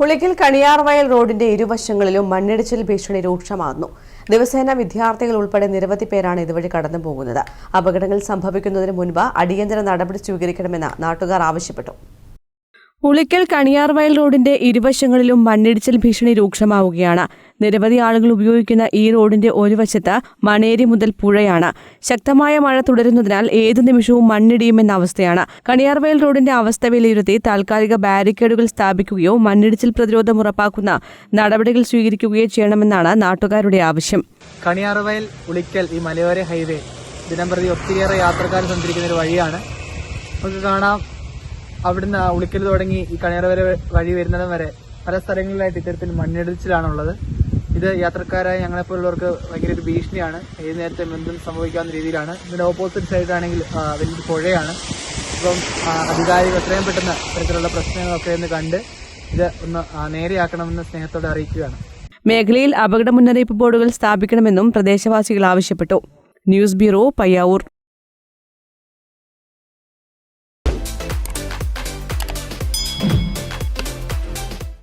പുളിക്കൽ കണിയാർവയൽ റോഡിന്റെ ഇരുവശങ്ങളിലും മണ്ണിടിച്ചിൽ ഭീഷണി രൂക്ഷമാകുന്നു. ദിവസേന വിദ്യാർത്ഥികൾ ഉൾപ്പെടെ നിരവധി പേരാണ് ഇതുവഴി കടന്നു പോകുന്നത് അപകടങ്ങൾ സംഭവിക്കുന്നതിന് മുൻപ് അടിയന്തര നടപടി സ്വീകരിക്കണമെന്ന് നാട്ടുകാർ ആവശ്യപ്പെട്ടു. ഉളിക്കൽ കണിയാർവയൽ റോഡിന്റെ ഇരുവശങ്ങളിലും മണ്ണിടിച്ചിൽ ഭീഷണി രൂക്ഷമാവുകയാണ്. നിരവധി ആളുകൾ ഉപയോഗിക്കുന്ന ഈ റോഡിന്റെ ഒരു വശത്ത് മണേരി മുതൽ പുഴയാണ്. ശക്തമായ മഴ തുടരുന്നതിനാൽ ഏതു നിമിഷവും മണ്ണിടിയുമെന്ന അവസ്ഥയാണ്. കണിയാർവയൽ റോഡിന്റെ അവസ്ഥ വിലയിരുത്തി താൽക്കാലിക ബാരിക്കേഡുകൾ സ്ഥാപിക്കുകയോ മണ്ണിടിച്ചിൽ പ്രതിരോധം ഉറപ്പാക്കുന്ന നടപടികൾ സ്വീകരിക്കുകയോ ചെയ്യണമെന്നാണ് നാട്ടുകാരുടെ ആവശ്യം. കണിയാർവയൽ ഉളിക്കൽ ഈ മലയോര ഹൈവേ ദിനംപ്രതി ഒത്തിരിയേറെ യാത്രക്കാർ സഞ്ചരിക്കുന്ന ഒരു വഴിയാണ്. നമുക്ക് കാണാം. അവിടുന്ന് ഉളിക്കൽ തുടങ്ങി ഈ കണിയാറുവരെ വഴി വരുന്നിടം വരെ പല സ്ഥലങ്ങളിലായിട്ട് ഇത്തരത്തിൽ മണ്ണിടിച്ചിലാണുള്ളത്. ഇത് യാത്രക്കാരായ ഞങ്ങളെപ്പോലുള്ളവർക്ക് ഭയങ്കര ഒരു ഭീഷണിയാണ്. ഏത് നേരത്തെ എന്തും സംഭവിക്കാവുന്ന രീതിയിലാണ്. ഇതിന്റെ ഓപ്പോസിറ്റ് സൈഡാണെങ്കിൽ വലിയൊരു പുഴയാണ്. അപ്പം അധികാരികൾ എത്രയും പെട്ടെന്ന് ഇത്തരത്തിലുള്ള പ്രശ്നങ്ങളൊക്കെ ഒന്ന് കണ്ട് ഇത് ഒന്ന് നേരെയാക്കണമെന്ന് സ്നേഹത്തോടെ അറിയിക്കുകയാണ്. മേഖലയിൽ അപകട മുന്നറിയിപ്പ് ബോർഡുകൾ സ്ഥാപിക്കണമെന്നും പ്രദേശവാസികൾ ആവശ്യപ്പെട്ടു. News bureau Payyavoor.